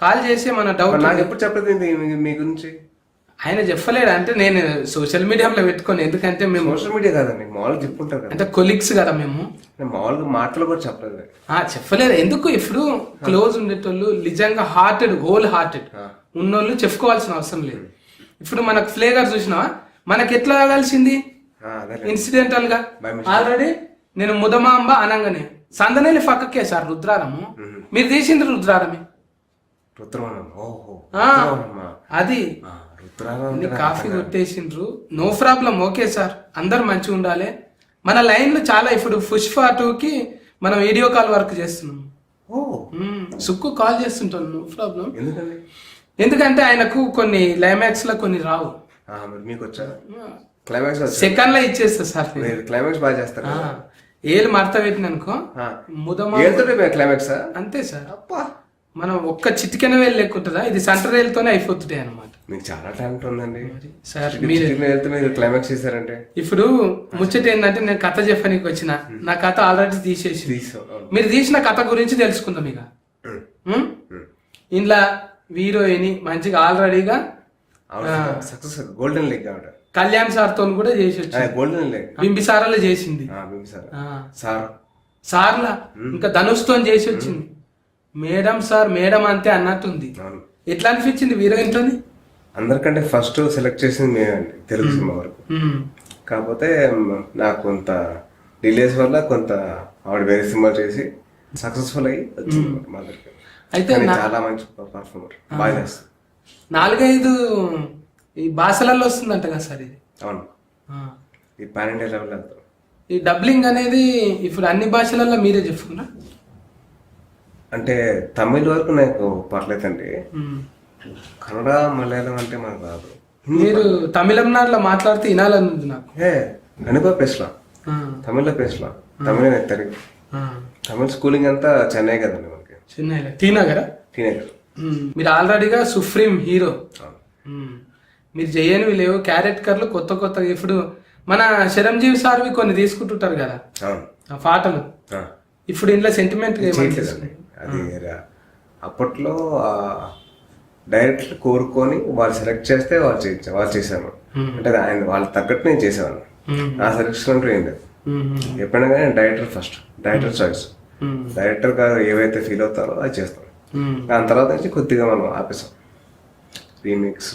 Call చేసి మన doubt నాకు ఎప్పుడు చెప్పలేదు మీ- గురించి? ఆయన చెప్పలేడు. అంటే నేను సోషల్ మీడియాలో పెట్టుకోను ఎందుకంటే మేము సోషల్ మీడియా కాదండి మామూలుగా చెప్పుకుంటారు అంటే కొలీగ్స్ కదా మేము. మామూలుగా మాటలు కూడా చెప్పలేదు ఆ చెప్పలేరు. ఎందుకు? ఇప్పుడు క్లోజ్ ఉండేటోళ్ళు నిజంగా హార్టెడ్ హోల్ హార్టెడ్ ఉన్నోళ్ళు చెప్పుకోవాల్సిన అవసరం లేదు. ఇప్పుడు మనకు ఫ్లేవర్ చూసినావా? మనకి ఎట్లా కలిసింది ఇన్సిడెంటల్గా ఆల్రెడీ నేను ముదమాంబ అనగానే. సందనేలి పక్కకే సార్ రుద్రారము. మీరు తీసింది రుద్రారమే. రుద్రవనం. ఓహో అది. కాఫీ కొట్టేసిండ్రు నో ప్రాబ్లం ఓకే సార్. అందరు మంచిగా ఉండాలి. మన లైన్లు చాలా ఇప్పుడు పుష్ప టూకి మనం వీడియో కాల్ వర్క్ చేస్తున్నాం. సుక్కు కాల్ చేస్తుంటాను నో ప్రాబ్లం. ఎందుకంటే ఆయనకు కొన్ని క్లైమాక్స్లో కొన్ని రావు. మీకు వచ్చా? క్లైమాక్స్ సెకండ్లో ఇచ్చేస్తా సార్. క్లైమాక్స్ బాగా చేస్తారు ఏళ్ళు మడత పెట్టిన అనుకో. ముదమా క్లైమాక్స్? అంతే సార్. అప్పా మనం ఒక్క చిటికెన వేలు లెక్కుంటుందా ఇది సెంటర్ వేలుతోనే అయిపోతుంటాయి అనమాట మీకు చాలా టాలెంట్ ఉందండి. సార్ మీరు వెళ్తే మీరు క్లైమాక్స్ చేశారంటే. ఇప్పుడు ముచ్చట ఏంటంటే నేను కథ చెప్పనీకి వచ్చిన. నా కథ ఆల్రెడీ తీసేసి. మీరు తీసిన కథ గురించి తెలుసుకుందాం ఇక. ఇంట్లో హీరోయిన్ మంచిగా ఆల్రెడీగా సక్సెస్ గోల్డెన్ లెగ్ ఆవిడ. కళ్యాణ్ సార్తో కూడా చేసి గోల్డెన్ లెగ్ బింబిసారాలో చేసింది. సార్. సార్లా ఇంకా ధనుష్తో చేసి వచ్చింది. మేడం సార్ మేడం అంతే అన్నట్టుంది. ఎట్లా అనిపించింది హీరోయిన్తోని అందరికంటే ఫస్ట్ సెలెక్ట్ చేసింది మేమండి తెలుగు సినిమా వరకు. కాకపోతే నాకు కొంత డిలేస్ వల్ల కొంత ఆవిడ వేరే సినిమాలు చేసి సక్సెస్ఫుల్ అయ్యి వచ్చింది మా దగ్గరికి. అయితే చాలా మంచి పర్ఫార్మర్ బాగా చేస్తుంది. నాలుగైదు ఈ భాషలలో వస్తుందంట కదా సార్ ఇది. అవును. ఈ పాన్ ఇండియా లెవెల్ ఈ డబ్లింగ్ అనేది ఇప్పుడు అన్ని భాషలలో మీరే చెప్పుకున్నా? అంటే తమిళ్ వరకు నాకు పర్లేదండి. కన్నడ మలయాళం అంటే మనకు రాదు. మీరు తమిళంనాడులో మాట్లాడితే వినాలని నాకు. ఏ కనుక పేసలాం తమిళ్ళో పేసలాం తమిళ నాకు తమిళ్ తమిళ స్కూలింగ్ అంతా చెన్నై కదండి మనకి. చెన్నైలో. టీనగర్? టీనగర్. మీరు ఆల్రెడీగా సుప్రీం హీరో. మీరు చేయనివి లేవు క్యారెట్ కర్లు కొత్త కొత్త ఇప్పుడు మన చిరంజీవి సార్వి కొన్ని తీసుకుంటుంటారు కదా. ఆ పాటలు. ఇప్పుడు ఇంట్లో సెంటిమెంట్ అది అప్పట్లో డైరెక్టర్ కోరుకొని వాళ్ళు సెలెక్ట్ చేస్తే వాళ్ళు చేయించారు వాళ్ళు చేశాను అంటే ఆయన వాళ్ళు తగ్గట్టు నేను చేసేవాడిని. నా సెలెక్షన్ అంటూ ఏం లేదు. ఎప్పుడైనా కానీ director first director choice. Director గారు ఏవైతే ఫీల్ అవుతారో అది చేస్తాం. దాని తర్వాత నుంచి కొద్దిగా మనం ఆపేసాం. రీమిక్స్